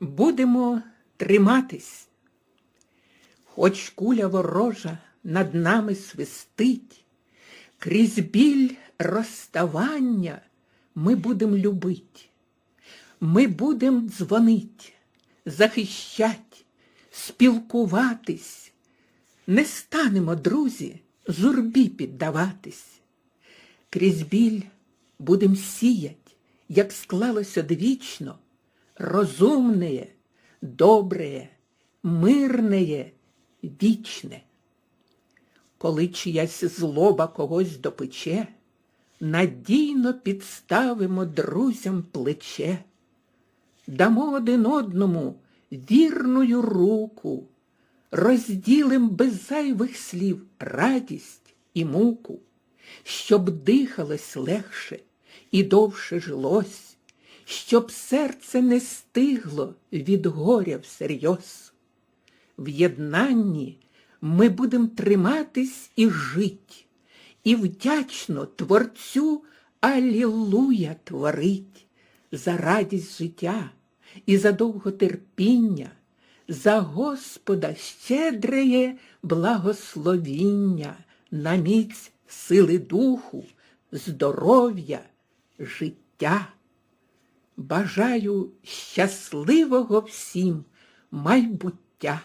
Будемо триматись. Хоч куля ворожа над нами свистить, крізь біль розставання ми будем любить. Ми будем дзвонить, захищать, спілкуватись. Не станемо, друзі, журбі піддаватись. Крізь біль будем сіять, як склалося двічно, розумне, добре, мирне, вічне. Коли чиясь злоба когось допече, надійно підставимо друзям плече, дамо один одному вірную руку, розділим без зайвих слів радість і муку, щоб дихалось легше і довше жилось, щоб серце не стигло від горя всерйоз. В єднанні ми будем триматись і жить, і вдячно Творцю Алілуя творить за радість життя і за довготерпіння, за Господа щедреє благословіння на міць сили духу, здоров'я, життя. Бажаю щасливого всім майбуття.